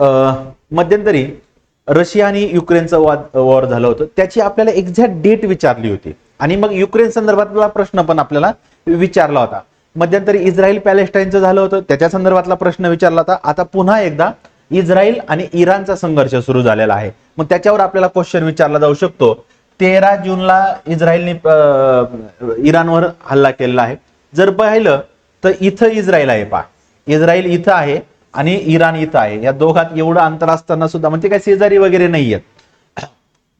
मध्यंतरी रशिया आणि युक्रेनचं वाद वॉर झालं होतं. त्याची आपल्याला एक्झॅक्ट डेट विचारली होती. आणि मग युक्रेन संदर्भातला प्रश्न पण आपल्याला विचारला होता. मध्यंतरी इस्रायल पॅलेस्टाईनचं झालं होतं. त्याच्या संदर्भातला प्रश्न विचारला होता. आता पुन्हा एकदा इस्रायल आणि इराणचा संघर्ष सुरू झालेला आहे. मग त्याच्यावर आपल्याला क्वेश्चन विचारला जाऊ शकतो. तेरा जूनला इस्रायलने इराणवर हल्ला केलेला आहे. जर पाहिलं तर इथं इस्रायल आहे पा इस्रायल इथं आहे. आणि इराण इथं आहे. या दोघात एवढं अंतर असताना सुद्धा म्हणजे काय शेजारी वगैरे नाहीयेत.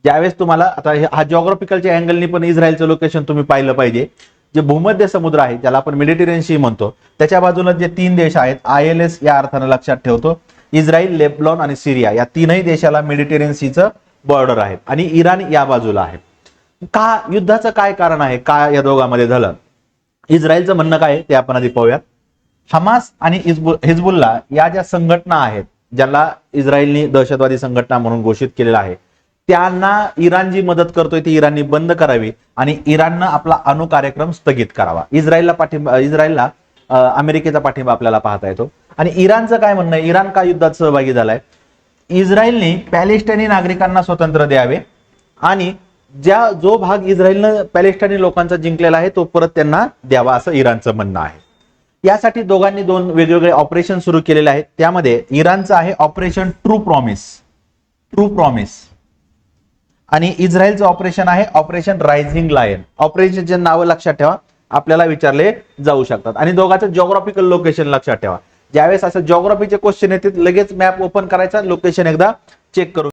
ज्यावेळेस तुम्हाला आता हा जॉग्राफिकलच्या अँगलनी पण इस्रायलचं लोकेशन तुम्ही पाहिलं पाहिजे. जे भूमध्य समुद्र आहे ज्याला आपण मेडिटेरियन सी म्हणतो त्याच्या बाजूला जे तीन देश आहेत आय एल एस या अर्थानं लक्षात ठेवतो. इस्रायल लेबलॉन आणि सिरिया या तीनही देशाला मेडिटेरियन सीचं बॉर्डर आहे. आणि इराण या बाजूला आहे. का युद्धाचं काय कारण आहे? का या दोघांमध्ये झालं? इस्रायलचं म्हणणं काय ते आपण आधी पाहूयात. हमास आणि हिजबुल्ला या ज्या संघटना आहेत ज्याला इस्रायलनी दहशतवादी संघटना म्हणून घोषित केलेला आहे त्यांना इराण जी मदत करतोय ती इराणनी बंद करावी आणि इराणनं आपला अणु कार्यक्रम स्थगित करावा. इस्रायलला पाठिंबा इस्रायलला अमेरिकेचा पाठिंबा आपल्याला पाहता येतो. आणि इराणचं काय म्हणणं आहे? इराण का युद्धात सहभागी झालाय? इस्रायलने पॅलेस्टाईनी नागरिकांना स्वतंत्र द्यावे आणि ज्या जो भाग इस्रायलनं पॅलेस्टाईनी लोकांचा जिंकलेला आहे तो परत त्यांना द्यावा असं इराणचं म्हणणं आहे. यासाठी दोघांनी दोन वेगवेगळे ऑपरेशन सुरू केलेले आहेत. त्यामध्ये इराणचं आहे operation true promise. True promise. आणि इस्रायलचं ऑपरेशन आहे ऑपरेशन रायझिंग लायन. ऑपरेशनचे नावं लक्षात ठेवा. आपल्याला विचारले जाऊ शकतात. आणि दोघांचं जॉग्राफिकल लोकेशन लक्षात ठेवा. ज्यावेळेस असं जॉग्राफीचे क्वेश्चन येतील लगेच मॅप ओपन करायचा लोकेशन एकदा चेक करू